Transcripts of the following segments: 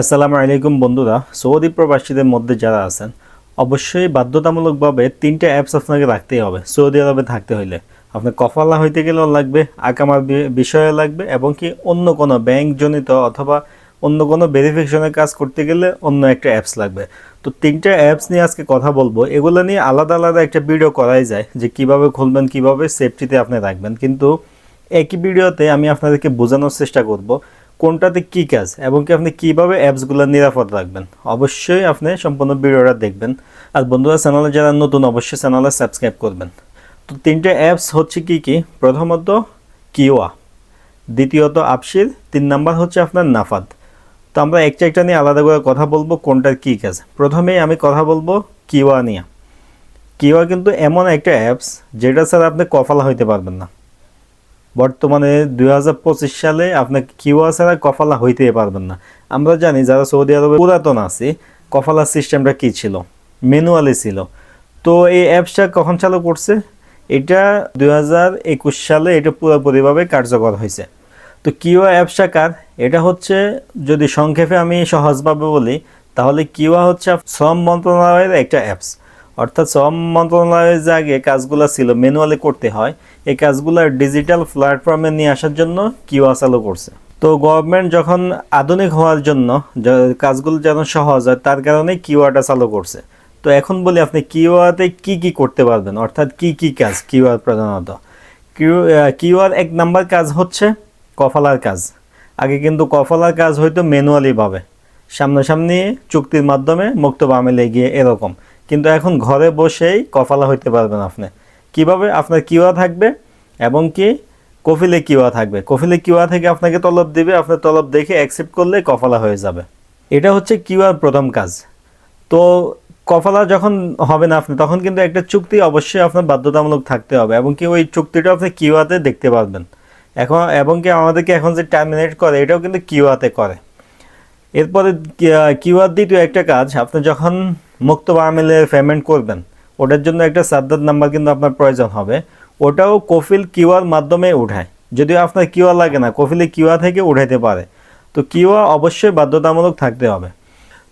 আসসালামু আলাইকুম বন্ধুরা, সৌদি প্রবাসীদের মধ্যে যারা আছেন, অবশ্যই বাধ্যতামূলকভাবে তিনটা অ্যাপস আপনাকে রাখতেই হবে, সৌদি আরবে থাকতে হইলে। আপনার কফালা হইতে গেলেও লাগবে আকামার বিষয়ে লাগবে, এবং কি অন্য কোনো ব্যাংক জনিত অথবা অন্য কোনো ভেরিফিকেশনের কাজ করতে গেলে অন্য একটা অ্যাপস লাগবে। তো তিনটা অ্যাপস নিয়ে আজকে কথা বলব, এগুলো নিয়ে আলাদা আলাদা একটা ভিডিও করাই যায়, যে কীভাবে খুলবেন, কীভাবে সেফটিতে আপনি রাখবেন। কিন্তু একই ভিডিওতে আমি আপনাদেরকে বোঝানোর চেষ্টা করব কোনটাতে কি কাজ এবং কি আপনি কীভাবে অ্যাপসগুলো নিরাপদ রাখবেন? অবশ্যই আপনি সম্পূর্ণ ভিডিওটা দেখবেন। আর বন্ধুরা, চ্যানেলে যারা নতুন, অবশ্যই চ্যানেলে সাবস্ক্রাইব করবেন। তো তিনটে অ্যাপস হচ্ছে কি কি? প্রথমত কিওয়া দ্বিতীয়ত, আপসির। তিন নাম্বার হচ্ছে আপনার নাফাদ। তো আমরা একটা একটা নিয়ে আলাদা করে কথা বলব কোনটার কী কাজ। প্রথমেই আমি কথা বলব কিওয়া নিয়ে। কিওয়া কিন্তু এমন একটা অ্যাপস যেটা স্যার আপনি কফালা হইতে পারবেন না। বর্তমানে দুই হাজার পঁচিশ সালে আপনার কিওয়া ছাড়া কফালা হইতে পারবেন না। আমরা জানি যারা সৌদি আরবে পুরাতন আছি, কফালা সিস্টেমটা কি ছিল? ম্যানুয়ালি ছিল। তো এই অ্যাপসটা কখন চালু করছে? এটা দুই হাজার একুশ সালে এটা পুরোপুরিভাবে কার্যকর হয়েছে। তো কিওয়া অ্যাপসটা কার? এটা হচ্ছে, যদি সংক্ষেপে আমি সহজভাবে বলি, তাহলে কিওয়া হচ্ছে শ্রম মন্ত্রণালয়ের একটা অ্যাপস। অর্থাৎ শ্রম মন্ত্রণালয়ের যে আগে কাজগুলো ছিল ম্যানুয়ালি করতে হয়, এই কাজগুলো ডিজিটাল প্ল্যাটফর্মে নিয়ে আসার জন্য কিওয়া চালু করছে। তো গভর্নমেন্ট যখন আধুনিক হওয়ার জন্য কাজগুলো যেন সহজ হয়, তার কারণে কিওয়াটা চালু করছে। তো এখন বলি আপনি কিওয়াতে কি কি করতে পারবেন? অর্থাৎ কি কি কাজ কিওয়ার প্রধানত? কিওয়ার এক নাম্বার কাজ হচ্ছে কফালার কাজ। আগে কিন্তু কফালার কাজ হয়তো ম্যানুয়ালিভাবে সামনাসামনি চুক্তির মাধ্যমে মুক্ত বামেলে গিয়ে এরকম। কিন্তু এখন ঘরে বসেই কফালা হইতে পারবেন আপনি। কীভাবে? আপনার কিওয়া থাকবে এবং কি? কফিলে কিওয়া থাকবে। কফিলে কিওয়া থেকে আপনাকে তলব দিবে। আপনার তলব দেখে অ্যাকসেপ্ট করলে কফালা হয়ে যাবে। এটা হচ্ছে কিওয়ার প্রথম কাজ। তো কফালা যখন হবে না আপনি, তখন কিন্তু একটা চুক্তি অবশ্যই আপনার বাধ্যতামূলক থাকতে হবে এবং কি ওই চুক্তিটা আপনি কিওয়াতে দেখতে পারবেন। এখন এবং কি আমাদেরকে এখন যে টার্মিনেট করে, এটাও কিন্তু কিওয়াতে করে। এরপরে কিউআর দ্বিতীয় একটা কাজ, আপনি যখন মুক্ত বামিলে পেমেন্ট করবেন। ওটার জন্য একটা সাদ্দাত নাম্বার কিন্তু আপনার প্রয়োজন হবে। ওটাও কফিল কিউআর মাধ্যমে উঠায়। যদিও আপনার কিউআর লাগে না, কফিলে কিউআর থেকে উঠাইতে পারে। তো কিউআর অবশ্যই বাধ্যতামূলক থাকতে হবে।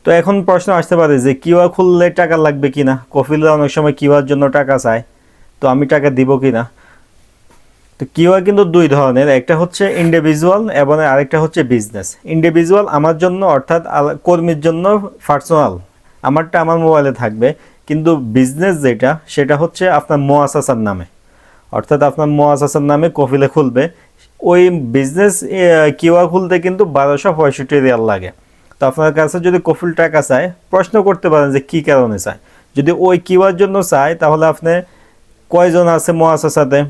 তো এখন প্রশ্ন আসতে পারে যে কিউআর খুললে টাকা লাগবে কি না কফিলে অনেক সময় কিউআর জন্য টাকা চায়। তো আমি টাকা দিব কি না তো কিওয়া কিন্তু দুই ধরনের, একটা হচ্ছে ইন্ডিভিজুয়াল এবং আরেকটা হচ্ছে বিজনেস ইন্ডিভিজুয়াল আমার জন্য অর্থাৎ কর্মীর জন্য পার্সোনাল আমারটা আমার মোবাইলে থাকবে। কিন্তু বিজনেস যেটা, সেটা হচ্ছে আপনার মোয়াসাসার নামে। অর্থাৎ আপনার মোয়াসাসার নামে কফিলে খুলবে। ওই বিজনেস কিওয়া খুলতে কিন্তু বারোশো পঁয়ষট্টি রিয়াল লাগে। তো আপনার কাছে যদি কফিল টাকা চায়, প্রশ্ন করতে পারেন যে কী কারণে চায়। যদি ওই কিওয়ার জন্য চায়, তাহলে আপনি কয়জন আছে মোয়াসাসাতে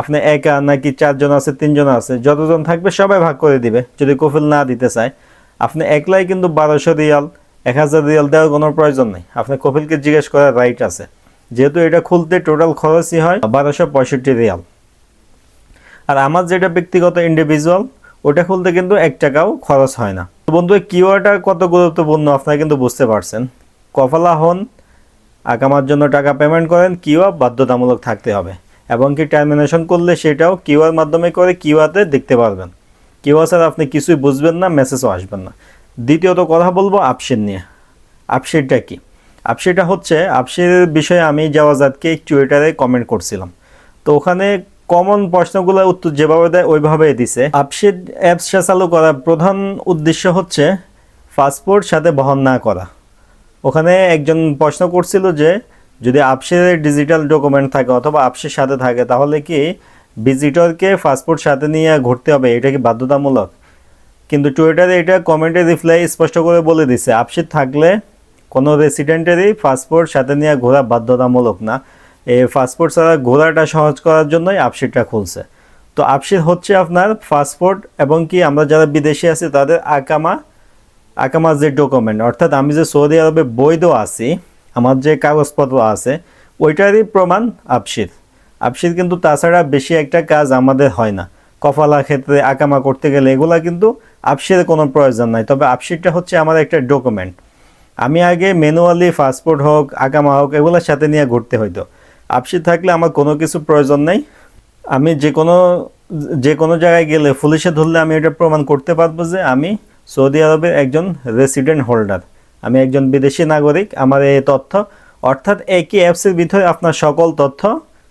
আপনি একা নাকি চারজন আছে, তিনজন আছে? যতজন থাকবে সবাই ভাগ করে দিবে। যদি কফিল না দিতে চায়, আপনি একলাই কিন্তু বারোশো রিয়াল এক হাজার রিয়াল দেওয়ার কোনো প্রয়োজন নেই। আপনি কফিলকে জিজ্ঞেস করার রাইট আছে। যেহেতু এটা খুলতে টোটাল খরচই হয়, বারোশো পঁয়ষট্টি রিয়াল। আর আমার যেটা ব্যক্তিগত ইন্ডিভিজুয়াল ওটা খুলতে কিন্তু এক টাকাও খরচ হয় না। তো বন্ধু কিওয়াটা কত গুরুত্বপূর্ণ আপনারা কিন্তু বুঝতে পারছেন। কফালা হন আকামার জন্য টাকা পেমেন্ট করেন কিওয়া বাধ্যতামূলক থাকতে হবে। এবং কি টার্মিনেশন করলে সেটাও কিওয়ার মাধ্যমে করে কিওয়াতে দেখতে পারবেন। কিওয়া স্যার আপনি কিছুই বুঝবেন না মেসেজও আসবেন না। দ্বিতীয়ত কথা বলব আপসির নিয়ে। আপসিরটা কি? আপসিরটা হচ্ছে আপসির বিষয়ে আমি জাওয়াজাদকে টুইটারে কমেন্ট করছিলাম। তো ওখানে কমন প্রশ্নগুলোর উত্তর যেভাবে দেয়, ওইভাবেই দিছে। আপসির অ্যাপসটা চালু করার প্রধান উদ্দেশ্য হচ্ছে পাসপোর্ট সাথে বহন না করা। ওখানে একজন প্রশ্ন করছিল যে, যদি আপসের ডিজিটাল ডকুমেন্ট থাকে অথবা আপসের সাথে থাকে, তাহলে কি ভিজিটরকে পাসপোর্ট সাথে নিয়ে ঘুরতে হবে? এটা কি বাধ্যতামূলক? কিন্তু টুইটারে এটা কমেন্টে রিপ্লাই স্পষ্ট করে বলে দিছে আপসের থাকলে কোনো রেসিডেন্টেরই পাসপোর্ট সাথে নিয়ে ঘোরা বাধ্যতামূলক না। এই পাসপোর্ট ছাড়া ঘোরাটা সহজ করার জন্যই আপসিটটা খুলছে। তো আপসিট হচ্ছে আপনার পাসপোর্ট এবং কি আমরা যারা বিদেশি আছি তাদের আকামা আকামার যে ডকুমেন্ট অর্থাৎ আমি যে সৌদি আরবে বৈধ আছি, আমার যে কাগজপত্র আছে, ওইটারই প্রমাণ আপসির আপসির কিন্তু তাছাড়া বেশি একটা কাজ আমাদের হয় না। কফালা ক্ষেত্রে আকামা করতে গেলে এগুলা কিন্তু আপসির কোনো প্রয়োজন নাই। তবে আপসিরটা হচ্ছে আমার একটা ডকুমেন্ট। আমি আগে ম্যানুয়ালি পাসপোর্ট হোক, আগামা হোক, এগুলোর সাথে নিয়ে ঘুরতে হইতো। আপসির থাকলে আমার কোনো কিছু প্রয়োজন নেই। আমি যে কোনো যে কোনো জায়গায় গেলে পুলিশে ধরলে আমি এটা প্রমাণ করতে পারব যে আমি সৌদি আরবের একজন রেসিডেন্ট হোল্ডার আমি একজন বিদেশি নাগরিক, আমার এই তথ্য, অর্থাৎ একই অ্যাপসের ভিতরে আপনার সকল তথ্য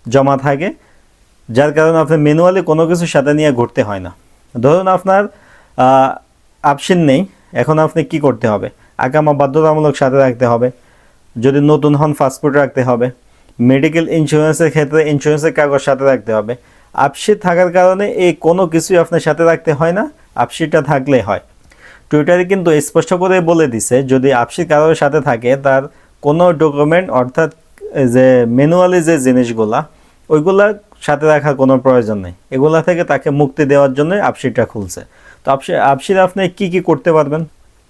জমা থাকে, যার কারণে আপনার ম্যানুয়ালি কোনো কিছুর সাথে নিয়ে ঘুরতে হয় না। ধরুন আপনার আপশন নেই। এখন আপনি কি করতে হবে? আকামা বাধ্যতামূলক সাথে রাখতে হবে। যদি নতুন হন পাসপোর্ট রাখতে হবে। মেডিকেল ইন্স্যুরেন্সের ক্ষেত্রে ইন্স্যুরেন্সের কাগজ সাথে রাখতে হবে। আপসি থাকার কারণে এই কোনো কিছুই আপনার সাথে রাখতে হয় না। আপসিটা থাকলে হয়। টুইটারে কিন্তু স্পষ্ট করে বলে দিছে, যদি আপসি কারোর সাথে থাকে, তার কোনো ডকুমেন্ট অর্থাৎ যে ম্যানুয়ালি যে জিনিসগুলা, ওইগুলা সাথে রাখার কোনো প্রয়োজন নেই। এগুলা থেকে তাকে মুক্তি দেওয়ার জন্য আপসিটা খুলছে। তো আপসি আপসিরে আপনি কি কি করতে পারবেন?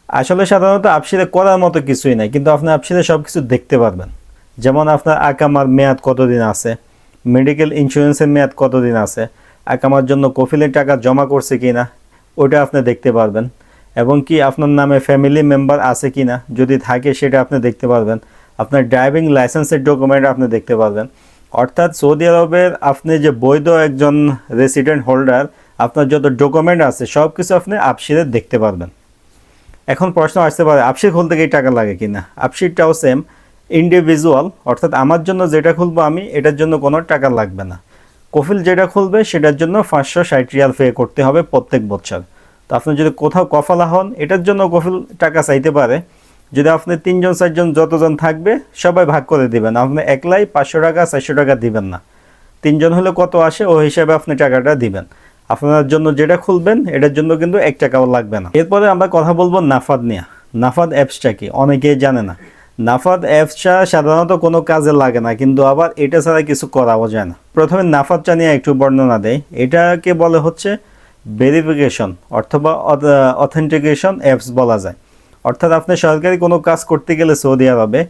আসলে সাধারণত আপসিরে করার মতো কিছুই নাই, কিন্তু আপনি আপসিরে সব কিছু দেখতে পারবেন। যেমন আপনার আকামার মেয়াদ কতদিন আছে? মেডিকেল ইন্স্যুরেন্সের মেয়াদ কতদিন আছে? আকামার জন্য কফিলের টাকা জমা করছে কি না ওটা আপনি দেখতে পারবেন। এবং কি আপনার নামে ফ্যামিলি মেম্বার আছে কি না যদি থাকে সেটা আপনি দেখতে পারবেন। আপনার ড্রাইভিং লাইসেন্সের ডকুমেন্ট আপনি দেখতে পারবেন। অর্থাৎ সৌদি আরবের আপনি যে বৈধ একজন রেসিডেন্ট হোল্ডার আপনার যত ডকুমেন্ট আছে সব কিছু আপনি আপসিরে দেখতে পারবেন। এখন প্রশ্ন আসতে পারে আপসির খুলতে গিয়ে টাকা লাগে কিনা? আপসিরটাও সেম ইন্ডিভিজুয়াল অর্থাৎ আমার জন্য যেটা খুলবো আমি, এটার জন্য কোনো টাকা লাগবে না। কফিল যেটা খুলবে, সেটার জন্য পাঁচশো ষাট রিয়াল পে করতে হবে প্রত্যেক বছর। তো আপনি যদি কোথাও কফালা হন, এটার জন্য কফিল টাকা চাইতে পারে। যদি আপনি তিনজন, চারজন, যতজন থাকবে, সবাই ভাগ করে দিবেন। আপনি একলাই পাঁচশো টাকা, চারশো টাকা দিবেন না। তিনজন হলে কত আসে, ওই হিসাবে আপনি টাকাটা দিবেন। আপনার জন্য যেটা খুলবেন, এটার জন্য কিন্তু এক টাকাও লাগবে না। এরপরে আমরা কথা বলব নাফাদ নিয়ে। নাফাদ অ্যাপসটা কি? অনেকেই জানে না। নাফাদ অ্যাপসটা সাধারণত কোনো কাজে লাগে না, কিন্তু আবার এটা ছাড়া কিছু করাও যায় না। প্রথমে নাফাদটা নিয়ে একটু বর্ণনা দেয় এটাকে বলে হচ্ছে ভেরিফিকেশন অথবা অথেন্টিকেশন অ্যাপস বলা যায়। অর্থাৎ আপনি সরকারি কোনো কাজ করতে গেলে সৌদি আরবে,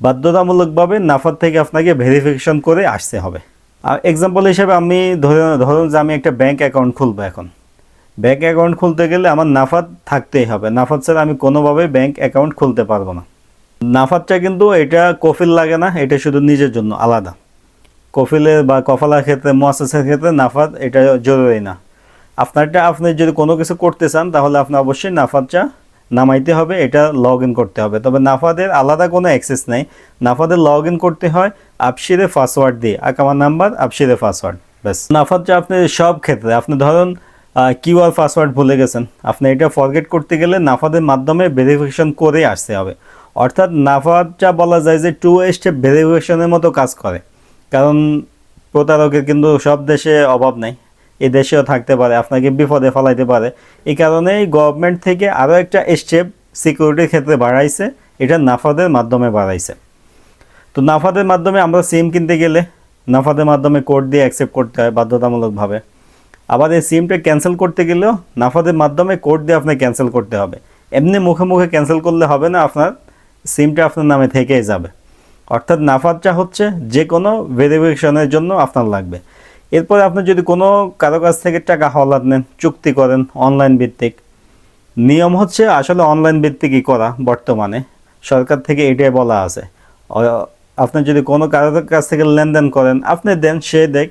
বাধ্যতামূলকভাবে নাফাদ থেকে আপনাকে ভেরিফিকেশন করে আসতে হবে। এক্সাম্পল হিসেবে আমি ধরে, ধরুন যে আমি একটা ব্যাংক অ্যাকাউন্ট খুলবো এখন। ব্যাংক অ্যাকাউন্ট খুলতে গেলে আমার নাফাদ থাকতেই হবে। নাফাদ ছাড়া আমি কোনোভাবে ব্যাংক অ্যাকাউন্ট খুলতে পারব না। নাফাদটা কিন্তু এটা কফিল লাগে না, এটা শুধু নিজের জন্য আলাদা। কফিলের বা কফালার ক্ষেত্রে, মোয়াসেসের ক্ষেত্রে নাফাদ এটা জরুরি না। আপনারটা আপনি যদি কোনো কিছু করতে চান, তাহলে আপনি অবশ্যই নাফাদটা নামাইতে হবে, এটা লগ ইন করতে হবে। তবে নাফাদের আলাদা কোনো অ্যাক্সেস নেই। নাফাদের লগ ইন করতে হয় আপসিরে পাসওয়ার্ড দিয়ে। আকামার নাম্বার, আপসিরে পাসওয়ার্ড ব্যাস। নাফাদটা আপনি সব ক্ষেত্রে, আপনি ধরুন কিউআর পাসওয়ার্ড ভুলে গেছেন, আপনি এটা ফরগেট করতে গেলে নাফাদের মাধ্যমে ভেরিফিকেশন করে আসতে হবে। অর্থাৎ নাফাদটা বলা যায় যে টু স্টেপ ভেরিফিকেশনের মতো কাজ করে। কারণ প্রতারকের কিন্তু সব দেশে অভাব নেই। এই দেশেও থাকতে পারে, আপনাকে বিপদে ফেলাইতে পারে। এই কারণেই গভর্নমেন্ট থেকে আরও একটা স্টেপ সিকিউরিটির ক্ষেত্রে বাড়াইছে, এটা নাফাদের মাধ্যমে বাড়াইছে। তো নাফাদের মাধ্যমে আমরা সিম কিনতে গেলে নাফাদের মাধ্যমে কোড দিয়ে অ্যাকসেপ্ট করতে হয় বাধ্যতামূলকভাবে। আবার এই সিমটা ক্যান্সেল করতে গেলেও নাফাদের মাধ্যমে কোড দিয়ে আপনাকে ক্যান্সেল করতে হবে। এমনি মুখে মুখে ক্যান্সেল করলে হবে না, আপনার সিমটা আপনার নামে থেকেই যাবে। অর্থাৎ নাফাদটা হচ্ছে যে কোনো ভেরিফিকেশনের জন্য আপনার লাগবে। এরপরে আপনি যদি কোনো কারও কাছ থেকে টাকা হলাদ নেন, চুক্তি করেন অনলাইন ভিত্তিক। নিয়ম হচ্ছে আসলে অনলাইন ভিত্তিকই করা বর্তমানে। সরকার থেকে এটাই বলা আছে। আপনি যদি কোনো কারোর কাছ থেকে লেনদেন করেন, আপনি দেন, সে দেখ,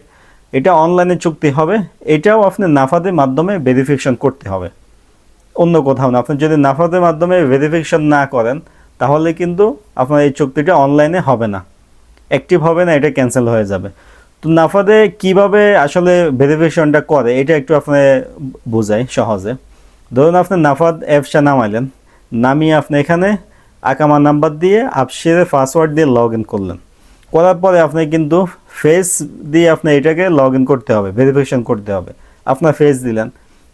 এটা অনলাইনে চুক্তি হবে, এটাও আপনি নাফাদের মাধ্যমে ভেরিফিকেশন করতে হবে। অন্য কোথাও না, আপনি যদি নাফাদের মাধ্যমে ভেরিফিকেশন না করেন, তাহলে কিন্তু আপনার এই চুক্তিটা অনলাইনে হবে না। অ্যাক্টিভ হবে না, এটা ক্যান্সেল হয়ে যাবে। তো নাফাদে কীভাবে আসলে ভেরিফিকেশনটা করে, এটা একটু আপনি বোঝাই সহজে। ধরুন আপনি নাফাদ অ্যাপসটা নামাইলেন, নামিয়ে আপনি এখানে আকামা নাম্বার দিয়ে আপসিরে পাসওয়ার্ড দিয়ে লগ ইন করলেন। করার পরে আপনি কিন্তু ফেস দিয়ে আপনি এটাকে লগ ইন করতে হবে, ভেরিফিকেশন করতে হবে। আপনার ফেস দিলেন,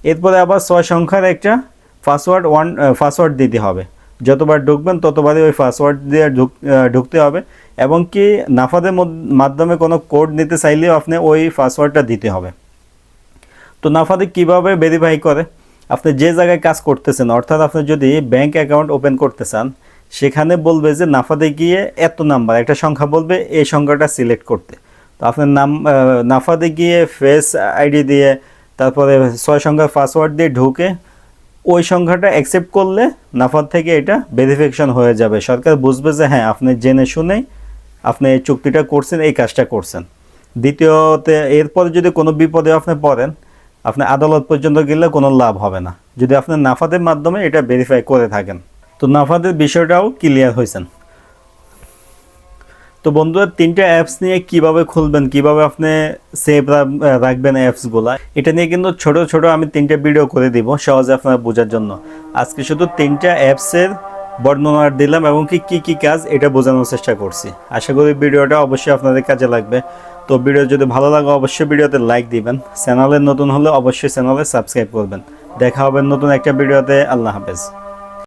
এরপরে আবার ছয় সংখ্যার একটা পাসওয়ার্ড ওয়ান পাসওয়ার্ড দিতে হবে। যতবার ঢুকবেন, ততবারই ওই পাসওয়ার্ড দিয়ে ঢুক ঢুকতে হবে। এবং কি নাফাদের মাধ্যমে কোনো কোড নিতে চাইলেও আপনি ওই পাসওয়ার্ডটা দিতে হবে। তো নাফাদে কীভাবে ভেরিফাই করে? আপনি যে জায়গায় কাজ করতেছেন, অর্থাৎ আপনি যদি ব্যাংক অ্যাকাউন্ট ওপেন করতে চান, সেখানে বলবে যে নাফাদে গিয়ে এত নাম্বার একটা সংখ্যা বলবে, এই সংখ্যাটা সিলেক্ট করতে। তো আপনার নাম নাফাদে গিয়ে ফেস আইডি দিয়ে, তারপরে ছয় সংখ্যার পাসওয়ার্ড দিয়ে ঢুকে ওই সংখ্যাটা অ্যাকসেপ্ট করলে নাফার থেকে এটা ভেরিফিকেশন হয়ে যাবে। সরকার বুঝবে যে হ্যাঁ আপনি জেনে শুনেই আপনি এই চুক্তিটা করছেন, এই কাজটা করছেন। দ্বিতীয়তে, এরপরে যদি কোনো বিপদে আপনি পড়েন, আপনি আদালত পর্যন্ত গেলে কোনো লাভ হবে না। যদি আপনি নাফাদের মাধ্যমে এটা ভেরিফাই করে থাকেন। তো নাফাদের বিষয়টাও ক্লিয়ার হয়েছেন তো বন্ধুরা, তিনটা অ্যাপস নিয়ে কীভাবে খুলবেন, কীভাবে আপনি সেভ রাখবেন অ্যাপসগুলা এটা নিয়ে কিন্তু ছোট ছোট আমি তিনটা ভিডিও করে দিব সহজে আপনারা বোঝার জন্য। আজকে শুধু তিনটা অ্যাপসের বর্ণনা দিলাম এবং কি কি কি কাজ এটা বোঝানোর চেষ্টা করছি। আশা করি ভিডিওটা অবশ্যই আপনাদের কাজে লাগবে। তো ভিডিও যদি ভালো লাগে, অবশ্যই ভিডিওতে লাইক দিবেন। চ্যানেলে নতুন হলে অবশ্যই চ্যানেলে সাবস্ক্রাইব করবেন। দেখা হবে নতুন একটা ভিডিওতে। আল্লাহ হাফেজ।